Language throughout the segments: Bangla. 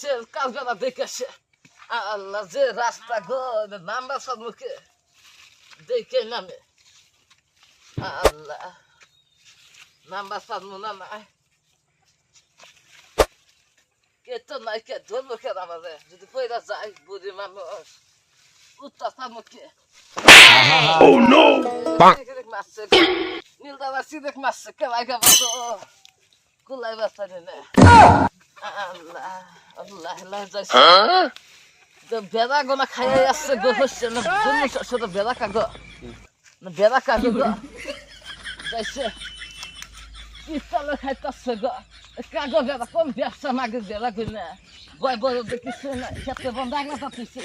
দেশের কাল বেলা দেখেছে আল্লাহ যে রাস্তা গো নাম্বার সম্মুখে দেখে নামে। আল্লাহ নাম্বার সামনে না নাই। কে তো নাই কে ধরবো কে আমাদের যদি পয়লা যায় বুড়ি মানুষ উত্তর সম্মুখে Oh no! Sidik masse. Nilda var sidik masse. Kalay kapadı o. Kulay basarı ne? Allah. Allah Allah zaysın. Huh? Da bera gona kaya yassı go hoşça ne bunu şurada bera kago. Ne bera kago go. Zaysın. İstalı kaytası go. Kago bera kom biyasa magı bera güne. Boy boy dikisine. Çatı bondagla tatlısı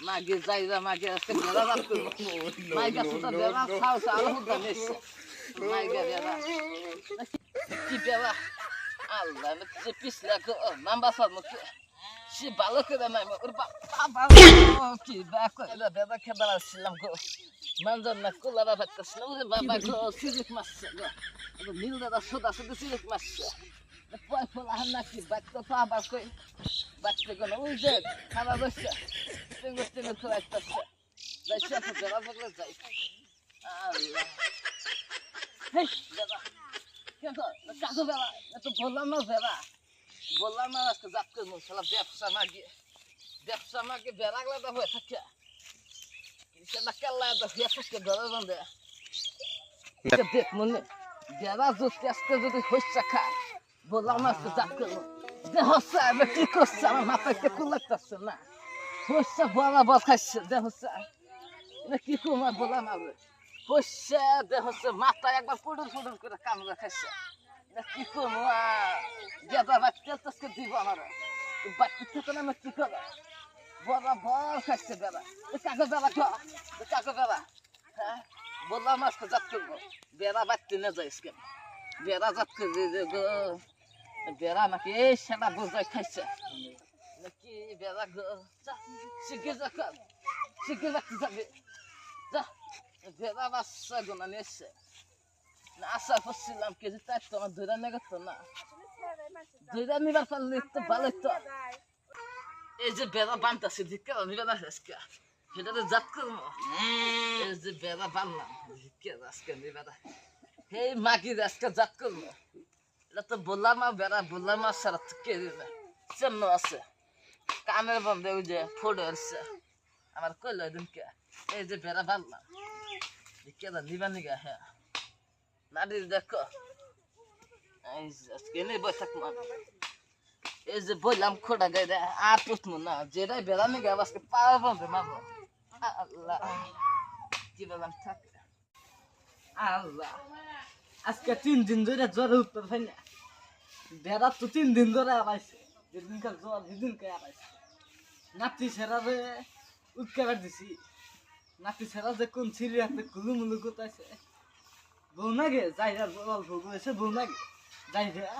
bera. Kom magi bera. Magi zat kılmı neske. Magi. Biyasa magi. Magi zayda magi aske bera zat kılmı. Magi suda bera sağ sağ alıp neske. Magi bera. কি বেলা আল্লাহ যে পিছলা গো নাম্বার সব মুখে সে ভালো করে নাই ওর বাবা কি বা করে বেদা খেদার আসছিলাম গো মানজন না কোলারা ভাবতেছিলাম ওরে বাবা গো সিরিক মারছে গো নীল দাদা সোদা শুধু সিরিক মারছে পয় ফোলা হান নাকি বাচ্চা তো আবার কই বাচ্চা গো ওই যে খারাপ হচ্ছে টেঙ্গুর টেঙ্গুর করে আসতেছে যাইছে তো বেলা বগলে যাই আল্লাহ হেই দাদা কিন্তু কাকু বেলা তো বললাম না বেলা বললাম না আজকে জাত করব শালা ব্যবসা না গিয়ে ব্যবসা না গিয়ে বেড়াগলা তো হয়ে থাকে সেটা কেল্লা তো হয়ে থাকে বেড়া বান্ধে দেখ মনে বেড়া যদি আজকে যদি হইসা খায় বললাম না আজকে জাত করব দেহ আমি কি করছে আমার মাথায় কে কুলাইতেছে না হইসা বড়া বল খাইছে দেহ এটা কি করব বললাম আমি হইসা দেহ মাথায় একবার পুডুর পুডুর করে কামড়ে খাইছে। কি করব গেদা বাচ্চা তেলতেসকে দিব আমার। বাচ্চা থেকে আমি কি করব? বড় বল খাইছে কাকে বেড়া খা কাকে বেড়া হ্যাঁ? বললাম আজকে জাত করব। বেড়া বাচ্চা না যাইস কেন? বেড়া জাত গো। বেড়া নাকি এই সেটা বোঝাই খাইছে। নাকি বেড়া গো যা শিখে যা শিখে যাচ্ছে যাবে যা বেড়া বাচ্চা গোনা নিয়ে এসছে না আশা করছিলাম কেজি তাই তো আমার ধরে নেগে তো না ধরে নিবার পারলে তো ভালো তো এই যে বেড়া বানতাছে ধিক্কা নিবে না আজকে সেটা তো জাত করব এই যে বেড়া বানলাম ধিক্কা আজকে নিবে না এই মাগি আজকে জাত করব এটা তো বললাম বেড়া বললাম আর সারা কে চেন্ন আছে কানের বন্ধে ওই যে ফোড়ে আসছে। আমার কইল দিনকে এই যে বেড়া বানলাম। ধিক্কা নিবা নিগা হ্যাঁ নারী দেখো। আজকে নেই বই থাকব এই যে বললাম খোটা গাইরে আর পুষমু না যেটাই বেড়ানি গে আজকে পাওয়া বন্ধে মারবো। আল্লাহ। কি বললাম, থাক। আল্লাহ। আজকে তিন দিন ধরে জ্বর উঠতে পারি না। বেড়া তো তিন দিন ধরে আবাইছে যেদিনকার জ্বর সেদিনকে আবাইছে নাতি সেরারে উৎকাবার দিছি। নাতি সেরা যে কোন হাতে কুলু মুলু কোথাইছে বউ নাগে, যাইরা অল্প বয়সে বউ নাগে। যাইরা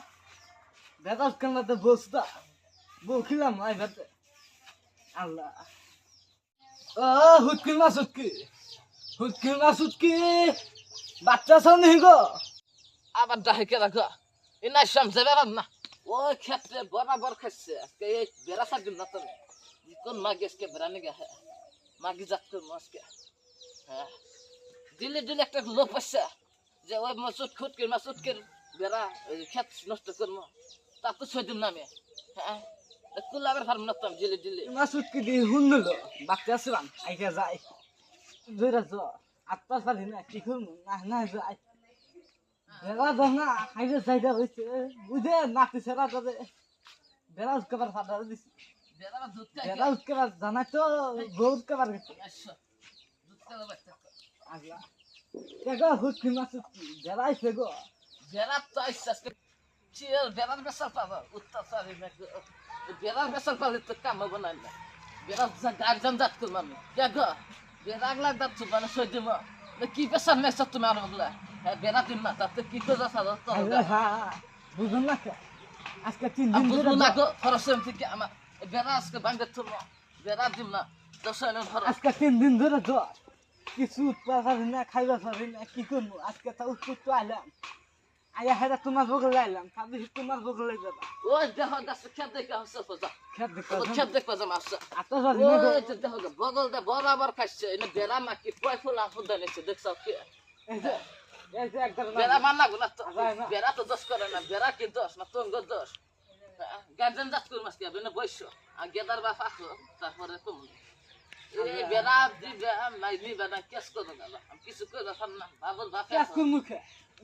বেদাস কান্নাতে বসতা বউ খিলাম আই ভাতে। আল্লাহ। ও হুটকি মাছ হুটকি হুটকি মাছ হুটকি বাচ্চা সব নেই গো। আবার ডাহে কে রাখো এ নাই সামসে বেড়ান না। ওই ক্ষেত্রে বরাবর খাচ্ছে আজকে এই বেড়া সার না তো কোন মাগি আজকে বেড়ানি গে হ্যাঁ মাগি যাক তোর মাছকে হ্যাঁ। দিলে দিলে একটা লোক পাচ্ছে যে ওই মাসুদ খুটকির মাসুদকের বেড়া ক্ষেত নষ্ট করব। তা তো ছয়দিন নামে। হ্যাঁ। কুলাবের ফার্ম নতাম জিলে জিলে মাসুদ কি দিয়ে হুন্নলো বাচ্চা আসলাম আইকা যাই ধরে জ আত্মার পারি না কি করব না না যাই বেলা না হাইরে যাইতে হয়েছে বুঝে নাতি সেরা করে বেলা উৎকাবার ফাটা দিছি। বেলা উৎকাবার জানাই তো বউ উৎকাবার গেছে দুধ খাওয়া আগলা। কেগা মাসুদ কি বেলা আইছে গো। বেড়া তো আইসে আজকে চিয়ার বেড়ার বেসার পাবা উত্তর না পালে তো কাম হব না বেড়া গার্জেন যাত করব আমি কে গো। বেড়া আগলা দাঁত চুবা না সই দিব কি নেই সব তুমি আর হ্যাঁ না তাতে কি করে সাদা তো বুঝুন না আজকে তিন দিন বুঝব না খরচ থেকে আমার বেড়া আজকে বাঙ্গে তুলবো বেড়া দিম না আজকে তিন দিন ধরে জ্বর কিছু উৎপাদ পারি না খাইবার পারি না কি করব? আজকে তা উৎপত্ত আইলাম। আয়া হেরা তোমার বগলে আইলাম ভাবি তোমার বগলে যাবা। ওই দেখো গাছে খেত দেখে হচ্ছে ফজা খেত দেখো খেত মাসে বগল দে বরাবর খাইছে। এনে বেড়া মাকি পয় ফুলা নিছে দেখছ কি? বেড়া মান না গুনা তো। যায় না। বেড়া তো দোষ করে না বেড়া কি দোষ না তোর দোষ? গার্জেন জাত করে মাস কি হবে না বৈশ্য আর গেদার বাপ আসো তারপরে কম। এই বেড়া দিবে নাই দিবে না কেস করে গেল আমি কিছু করে পারলাম না বাবুর বাপে ক্যাশ কোন মুখে?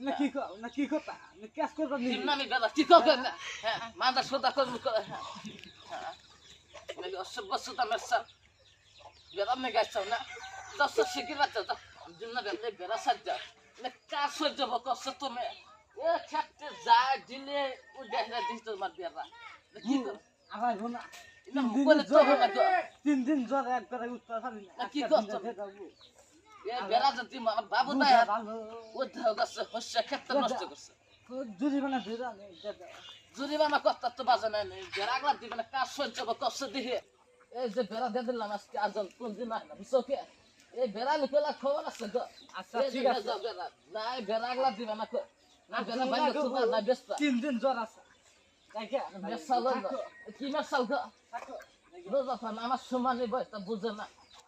না কি কো না কি কথা? না ক্যাশ করবা নি নিম্নামি বেলা কি করে না হ্যাঁ মাদা সোদা কর্ম হ্যাঁ। হ্যাঁ। অসভ্য সুতা মেরসা? বেড়া মে না? দশ শিখি বাচ্চা তো দিন বেড়া সাজ্জা। না কাজ সহ্য বকস তুমি? এ খেতে যায় দিলে ও দেখলে দিস তোর মার বেড়া কি কর? আবার গো না। তিন দিন জ্বর একবার পারি কি করছ? এ বেড়া যদি আমার বাবু না ও দেহ গাছে হস্য ক্ষেত্র নষ্ট করছে। জরিমানা ধরে নেই জরিমানা করতে তো বাজে নাই নেই। বেড়াগলা দিবে না কাজ সহ্য কষ্ট দিয়ে এই যে বেড়া দিয়ে দিলাম আজকে আজন কোন দিন না বুঝছ কে? এই বেড়া লুকেলা খবর আছে আচ্ছা, ঠিক আছে। না বেড়াগলা দিবে না না বেড়া বাইরে তো না ব্যস্ত। তিন দিন জ্বর আছে। কি মাসাল গো আমার সমানে বয়স তা বুঝে না।